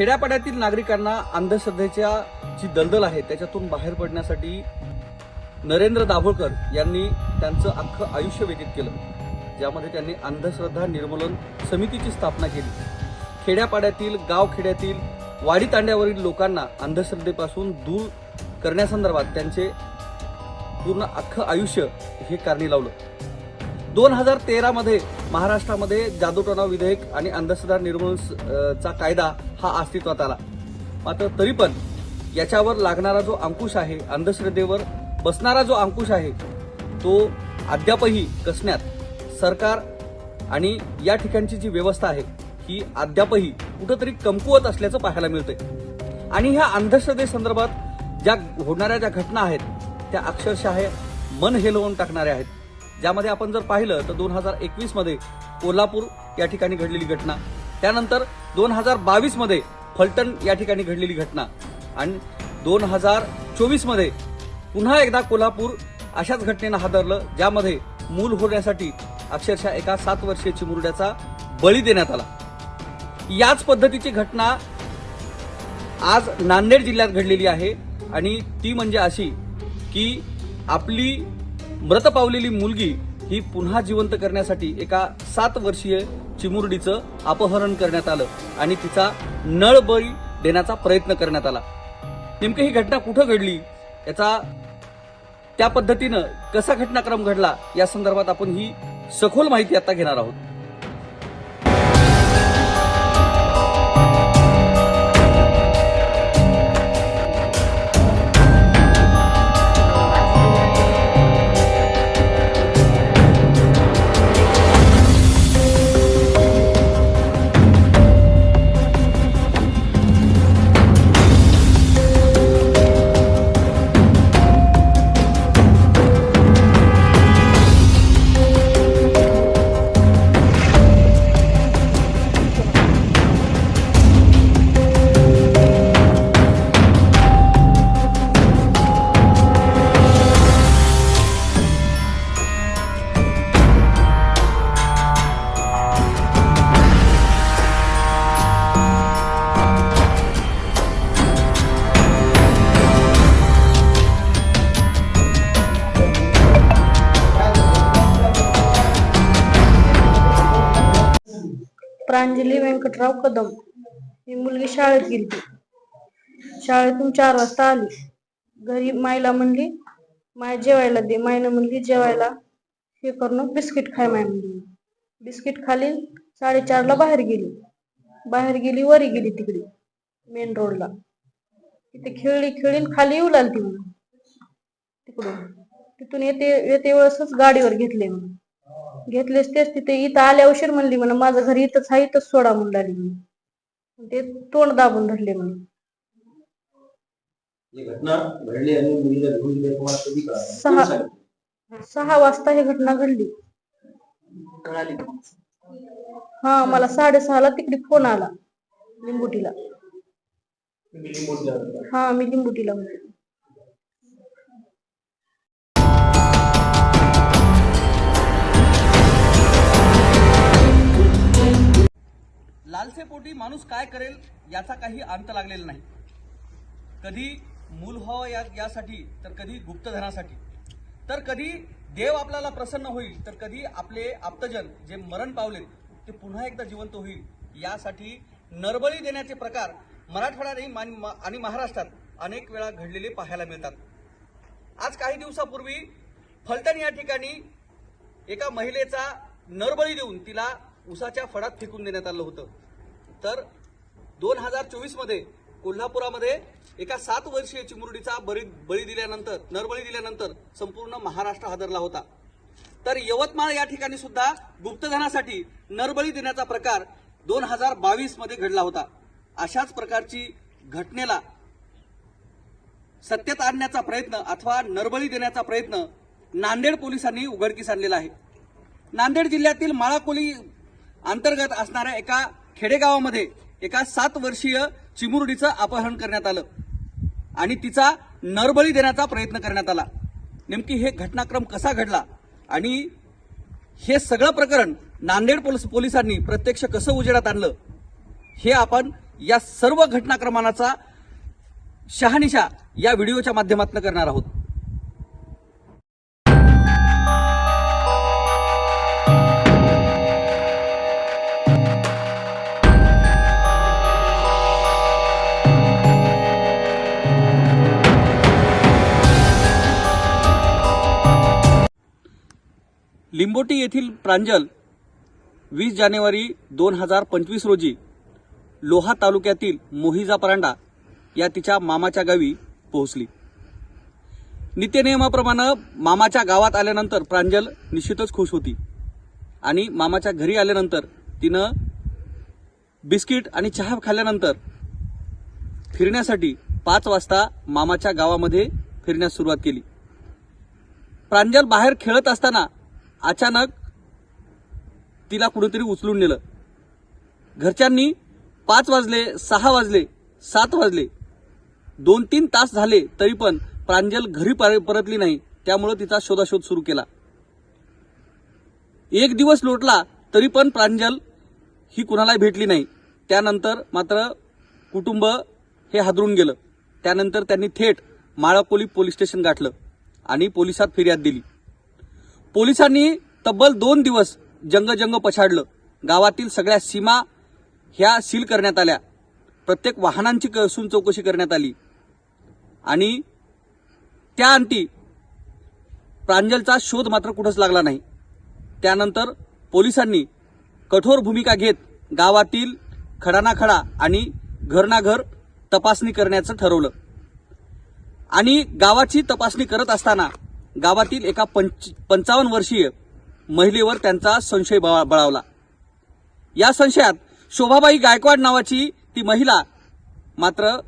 खेड्यापाड्यातील नागरिकांना अंधश्रद्धेच्या जी दलदल आहे त्याच्यातून बाहेर पडण्यासाठी नरेंद्र दाभोळकर यांनी त्यांचं अख्खं आयुष्य व्यतीत केलं. ज्यामध्ये त्यांनी अंधश्रद्धा निर्मूलन समितीची स्थापना केली. खेड्यापाड्यातील गावखेड्यातील वाडी तांड्यावरील लोकांना अंधश्रद्धेपासून दूर करण्यासंदर्भात त्यांचे पूर्ण अख्खं आयुष्य हे कारणी लावलं दोन हजार तेरामध्ये महाराष्ट्रामध्ये जादूटोणा विधेयक आणि अंधश्रद्धा निर्मूलन चा कायदा हा अस्तित्वात आला. मात्र तरी पण याच्यावर लागणारा जो अंकुश आहे अंधश्रद्धेवर बसणारा जो अंकुश आहे तो अद्यापही कसण्यात सरकार आणि या ठिकाणची जी व्यवस्था आहे ही अद्यापही कुठंतरी कमकुवत असल्याचं पाहायला मिळतंय. आणि ह्या अंधश्रद्धेसंदर्भात ज्या होणाऱ्या ज्या घटना आहेत त्या अक्षरशः मन हेलवून टाकणाऱ्या आहेत. ज्यामध्ये आपण जर पाहिलं तर दोन हजार एकवीसमध्ये कोल्हापूर या ठिकाणी घडलेली घटना. त्यानंतर दोन हजार बावीसमध्ये फलटण या ठिकाणी घडलेली घटना. आणि दोन हजार चोवीसमध्ये पुन्हा एकदा कोल्हापूर अशाच घटनेनं हादरलं ज्यामध्ये मूल होण्यासाठी अक्षरशः एका सात वर्षीय चिमुरड्याचा बळी देण्यात आला. याच पद्धतीची घटना आज नांदेड जिल्ह्यात घडलेली आहे. आणि ती म्हणजे अशी की आपली मृत पावलेली मुलगी ही पुन्हा जिवंत करण्यासाठी एका सात वर्षीय चिमुरडीचं अपहरण करण्यात आलं आणि तिचा नळबळी देण्याचा प्रयत्न करण्यात आला. नेमकं ही घटना कुठं घडली? याचा त्या पद्धतीनं कसा घटनाक्रम घडला? या संदर्भात आपण ही सखोल माहिती आता घेणार आहोत. प्रांजली व्यंकटराव कदम ही मुलगी शाळेत गेली शाळेतून चार वाजता आली. घरी मायला म्हणली माय जेवायला दे. मायनं म्हणली जेवायला हे करून बिस्किट खाय माय म्हणली. बिस्किट खाली साडेचारला बाहेर गेली. बाहेर गेली वरी गेली तिकडे मेन रोडला. तिथे खेळली खेळीन खाली येऊ लागली म्हणून. तिकडून. तिथून येते येते वेळेसच गाडीवर घेतले म्हणून. घेतलेच तेच तिथे इथं आल्या उशीर म्हणली म्हणून माझं घर इथंच आहे इथंच सोडा म्हणून लागली ते तोंड दाबून धरले म्हणून ही घटना घडली आणि मुलीला घेऊन गेले तुम्हाला कधी कळालं सहा. कोणी सांगितलं? सहा वाजता ही घटना घडली कळाली का? हा मला साडेसहाला तिकडे फोन आला लिंबुटीला तुम्ही. हा मी लिंबुटीला होते लालसेपोटी माणूस काय करेल याचा काही अंत लागलेला नाही. कधी मूल व्हावं या यासाठी तर कधी गुप्तधनासाठी तर कधी देव आपल्याला प्रसन्न होईल तर कधी आपले आप्तजन जे मरण पावलेत ते पुन्हा एकदा जिवंत होईल. यासाठी नरबळी देण्याचे प्रकार मराठवाड्यात मान- आणि महाराष्ट्रात अनेक वेळा घडलेले पाहायला मिळतात. आज काही दिवसापूर्वी फलटण या ठिकाणी एका महिलेचा नरबळी देऊन तिला उसाच्या फडात फेकून देण्यात आलं होतं. तर दोन हजार चोवीसमध्ये कोल्हापुरामध्ये एका सात वर्षीय चिमुरडीचा बळी बळी दिल्यानंतर नरबळी दिल्यानंतर संपूर्ण महाराष्ट्र हादरला होता. तर यवतमाळ या ठिकाणी सुद्धा गुप्तधनासाठी नरबळी देण्याचा प्रकार दोन हजार बावीसमध्ये घडला होता. अशाच प्रकारची घटनेला सत्तेत आणण्याचा प्रयत्न अथवा नरबळी देण्याचा प्रयत्न नांदेड पोलिसांनी उघडकीस आणलेला आहे. नांदेड जिल्ह्यातील माळाकोली अंतर्गत असणाऱ्या एका खेडेगावामध्ये एका सात वर्षीय चिमुरडीचं अपहरण करण्यात आलं. आणि तिचा नरबळी देण्याचा प्रयत्न करण्यात आला. नेमकी हे घटनाक्रम कसा घडला? आणि हे सगळं प्रकरण नांदेड पोलीस पोलिसांनी प्रत्यक्ष कसं उजेडात आणलं? हे आपण या सर्व घटनाक्रमानाचा शहानिशा या व्हिडिओच्या माध्यमातून करणार आहोत. लिंबोटी येथील प्रांजल वीस जानेवारी दोन हजार पंचवीस रोजी लोहा तालुक्यातील मोहिजा परांडा या तिच्या मामाच्या गावी पोहोचली. नित्यनियमाप्रमाणे मामाच्या गावात आल्यानंतर प्रांजल निश्चितच खुश होती आणि मामाच्या घरी आल्यानंतर तिनं बिस्किट आणि चहा खाल्ल्यानंतर फिरण्यासाठी पाच वाजता मामाच्या गावामध्ये फिरण्यास सुरुवात केली. प्रांजल बाहेर खेळत असताना अचानक तिला कुणीतरी उचलून नेलं. घरच्यांनी पाच वाजले सहा वाजले सात वाजले. दोन तीन तास झाले तरी पण प्रांजल घरी पर- परतली नाही. त्यामुळे तिचा शोधाशोध सुरू केला. एक दिवस लोटला तरी पण प्रांजल ही कुणालाही भेटली नाही. त्यानंतर मात्र कुटुंब हे हादरून गेलं. त्यानंतर त्यांनी थेट माळापोली पोलीस स्टेशन गाठलं आणि पोलिसात फिर्याद दिली. पोलिसांनी तब्बल दोन दिवस जंगजंग पछाडलं. गावातील सगळ्या सीमा ह्या सील करण्यात आल्या. प्रत्येक वाहनांची कसून चौकशी करण्यात आली. आणि त्या अंती प्रांजलचा शोध मात्र कुठंच लागला नाही. त्यानंतर पोलिसांनी कठोर भूमिका घेत गावातील खडानाखडा आणि घरनाघर तपासणी करण्याचं ठरवलं. आणि गावाची तपासणी करत असताना गावातील एका पंच पंचावन्न वर्षीय महिलेवर त्यांचा संशय बळा- बळावला. या संशयात शोभाबाई गायकवाड नावाची ती महिला मात्र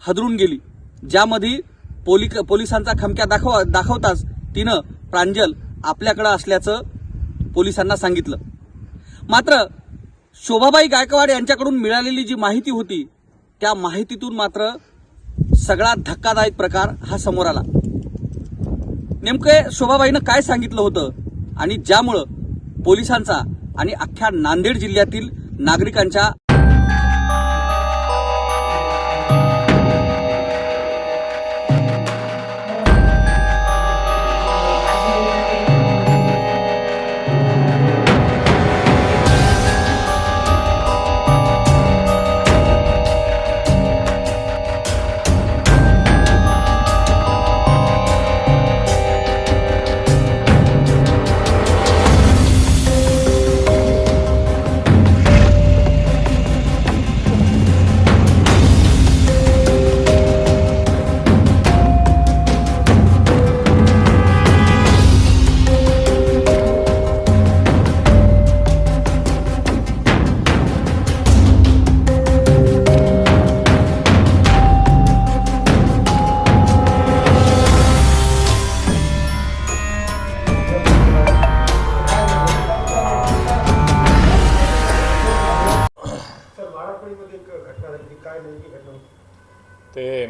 हदरून गेली. ज्यामध्ये पोली पोलिसांचा खमक्या दाखव दाखवताच तिनं प्रांजल आपल्याकडं असल्याचं पोलिसांना सांगितलं. मात्र शोभाबाई गायकवाड यांच्याकडून मिळालेली जी माहिती होती त्या माहितीतून मात्र सगळा धक्कादायक प्रकार हा समोर आला. नेमके शोभाबाईनं काय सांगितलं होतं? आणि ज्यामुळं पोलिसांचा आणि अख्ख्या नांदेड जिल्ह्यातील नागरिकांच्या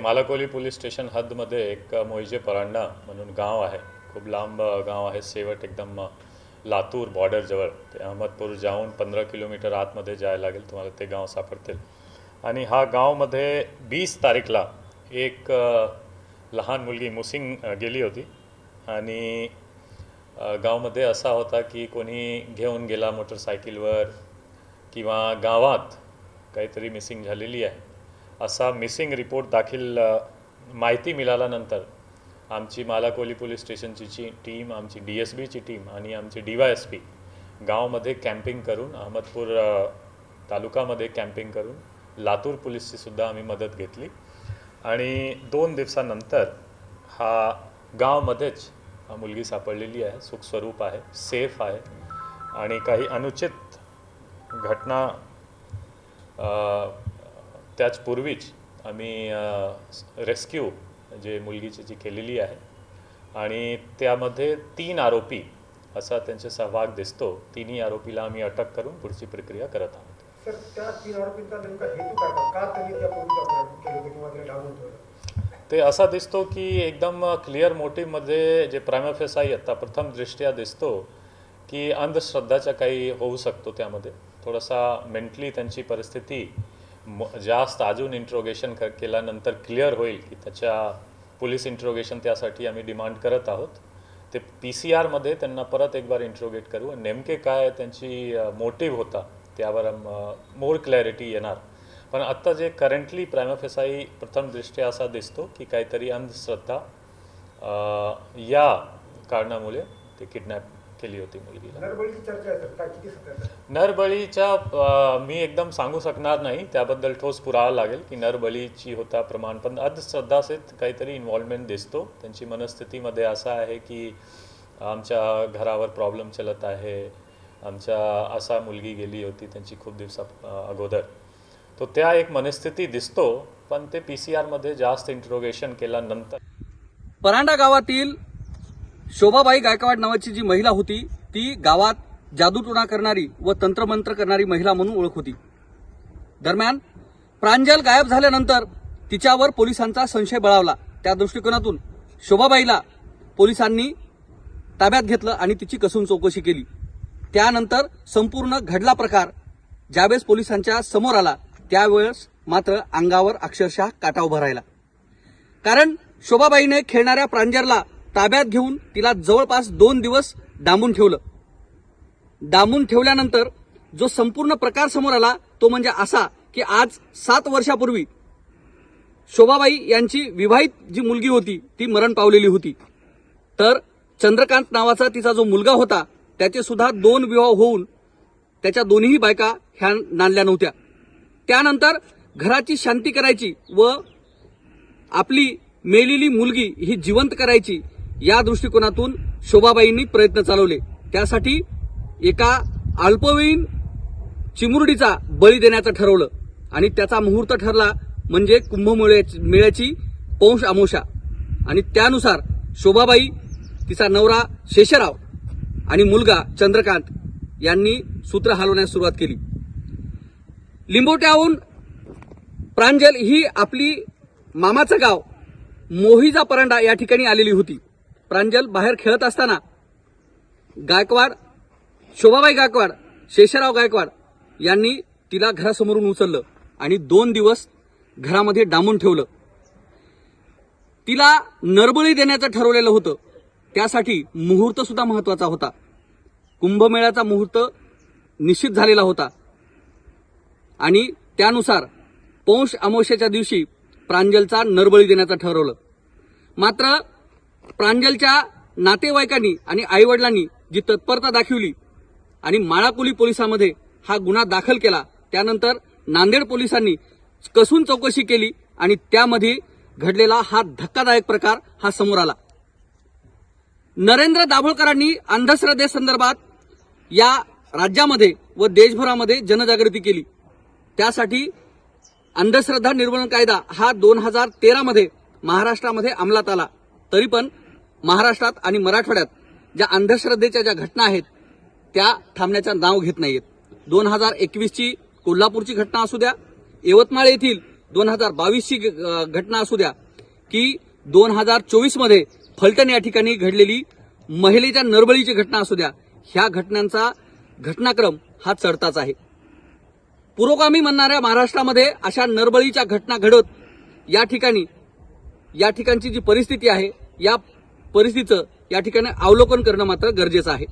मालाकोली पोलीस स्टेशन हद्दमध्ये एक मोहिजे परांडा म्हणून गाव आहे. खूप लांब गाव आहे. शेवट एकदम लातूर बॉर्डरजवळ ते अहमदपूर जाऊन पंधरा किलोमीटर आतमध्ये जायला लागेल. तुम्हाला ते गाव सापडतील. आणि हा गावमध्ये वीस तारीखला एक लहान मुलगी मुसिंग गेली होती. आणि गावमध्ये असा होता की कोणी घेऊन गेला मोटरसायकलवर किंवा गावात काहीतरी मिसिंग झालेली आहे. असा मिसिंग रिपोर्ट दाखल माहिती मिळाल्यानंतर आमची मालाकोली पोलीस स्टेशनची जी टीम आमची डी एस बीची टीम आणि आमची डी वाय एस पी गावामध्ये कॅम्पिंग करून अहमदपूर तालुकामध्ये कॅम्पिंग करून लातूर पोलीसची सुद्धा आम्ही मदत घेतली. आणि दोन दिवसानंतर हा गावामध्येच हा मुलगी सापडलेली आहे सुखस्वरूप आहे सेफ आहे आणि काही अनुचित घटना त्याचपूर्वीच आम्ही रेस्क्यू जे मुलगीची जी केलेली आहे आणि त्यामध्ये तीन आरोपी असा त्यांचा सहभाग दिसतो तिन्ही आरोपीला आम्ही अटक करून पुढची प्रक्रिया करत आहोत. ते असा दिसतो की एकदम क्लिअर मोटिव्हमध्ये जे प्रायमफेसाई आता प्रथम दृष्ट्या दिसतो की अंधश्रद्धाचा काही होऊ शकतो त्यामध्ये. थोडासा मेंटली त्यांची परिस्थिती जास्त अजून इंट्रोगेशन क केल्यानंतर क्लिअर होईल की त्याच्या पोलीस इंट्रोगेशन त्यासाठी आम्ही डिमांड करत आहोत. ते पी सी आरमध्ये त्यांना परत एक बार इंट्रोगेट करू. आणि नेमके काय त्यांची मोटिव्ह होता त्यावर मोर क्लॅरिटी येणार. पण आत्ता जे करंटली प्रायमफेसाई प्रथम दृष्ट्या असा दिसतो की काहीतरी अंधश्रद्धा या कारणामुळे ते किडनॅप केली होती मुलगीला नरबळीची चर्चा आहे सर. काय किती सत्याचं आहे? नरबळीच्या मी एकदम सांगू शकणार नाही. त्याबद्दल ठोस पुरावा लागेल की नरबळीची होता प्रमाण. पण अंधश्रद्धासेच काहीतरी इन्व्हॉल्वमेंट दिसतो. त्यांची मनस्थितीमध्ये असा आहे की आमच्या घरावर प्रॉब्लेम चलत आहे. आमच्या असा मुलगी गेली होती त्यांची खूप दिवसा अगोदर. तो त्या एक मनस्थिती दिसतो पण ते पी सी आरमध्ये जास्त इंट्रोगेशन केल्यानंतर. परांडा गावातील शोभाबाई गायकवाड नावाची जी महिला होती ती गावात जादूटोणा करणारी व तंत्रमंत्र करणारी महिला म्हणून ओळख होती. दरम्यान प्रांजल गायब झाल्यानंतर तिच्यावर पोलिसांचा संशय बळावला. त्या दृष्टिकोनातून शोभाबाईला पोलिसांनी ताब्यात घेतलं आणि तिची कसून चौकशी केली. त्यानंतर संपूर्ण घडला प्रकार ज्यावेळेस पोलिसांच्या समोर आला त्यावेळेस मात्र अंगावर अक्षरशः काटा उभा राहिला. कारण शोभाबाईने खेळणाऱ्या प्रांजरला ताब्यात घेऊन तिला जवळपास दोन दिवस डांबून ठेवलं. डांबून ठेवल्यानंतर जो संपूर्ण प्रकार समोर आला तो म्हणजे असा की आज सात वर्षापूर्वी शोभाबाई यांची विवाहित जी मुलगी होती ती मरण पावलेली होती. तर चंद्रकांत नावाचा तिचा जो मुलगा होता त्याचे सुद्धा दोन विवाह होऊन त्याच्या दोन्ही बायका ह्या नांदल्या नव्हत्या. त्यानंतर घराची शांती करायची व आपली मेलेली मुलगी ही जिवंत करायची या दृष्टिकोनातून शोभाबाईंनी प्रयत्न चालवले. त्यासाठी एका अल्पवयीन चिमुरडीचा बळी देण्याचं ठरवलं. आणि त्याचा मुहूर्त ठरला म्हणजे कुंभमेळ्याची मेळ्याची पौंश आमोशा. आणि त्यानुसार शोभाबाई तिचा नवरा शेषराव आणि मुलगा चंद्रकांत यांनी सूत्र हलवण्यास सुरुवात केली. लिंबोट्याहून प्रांजल ही आपली मामाचं गाव मोहिजा परांडा या ठिकाणी आलेली होती. प्रांजल बाहेर खेळत असताना गायकवाड शोभाबाई गायकवाड शेषराव गायकवाड यांनी तिला घरासमोरून उचललं आणि दोन दिवस घरामध्ये डांबून ठेवलं. तिला नरबळी देण्याचं ठरवलेलं होतं. त्यासाठी मुहूर्त सुद्धा महत्त्वाचा होता. कुंभमेळ्याचा मुहूर्त निश्चित झालेला होता. आणि त्यानुसार पौष अमावस्याच्या दिवशी प्रांजलचा नरबळी देण्याचं ठरवलं. मात्र प्रांजलच्या नातेवाईकांनी आणि आईवडिलांनी जी तत्परता दाखवली आणि माळाकोली पोलिसांमध्ये हा गुन्हा दाखल केला त्यानंतर नांदेड पोलिसांनी कसून चौकशी केली आणि त्यामध्ये घडलेला हा धक्कादायक प्रकार हा समोर आला. नरेंद्र दाभोळकरांनी अंधश्रद्धेसंदर्भात या राज्यामध्ये व देशभरामध्ये जनजागृती केली. त्यासाठी अंधश्रद्धा निर्मूलन कायदा हा दोन हजार तेरामध्ये महाराष्ट्रामध्ये अंमलात आला. तरी पण महाराष्ट्रात आणि मराठवाड्यात ज्या अंधश्रद्धेच्या ज्या घटना आहेत त्या थांबण्याचं नाव घेत नाहीत दोन हजार एकवीसची कोल्हापूरची घटना असू द्या यवतमाळ येथील दोन हजार बावीसची घटना असू द्या की दोन हजार चोवीसमध्ये फलटण या ठिकाणी घडलेली महिलेच्या नरबळीची घटना असू द्या ह्या घटनांचा घटनाक्रम हा चढताच आहे. पुरोगामी म्हणणाऱ्या महाराष्ट्रामध्ये अशा नरबळीच्या घटना घडत या ठिकाणी या ठिकाणची जी परिस्थिती आहे या परिस्थितीचं या ठिकाणी अवलोकन करणं मात्र गरजेचं आहे.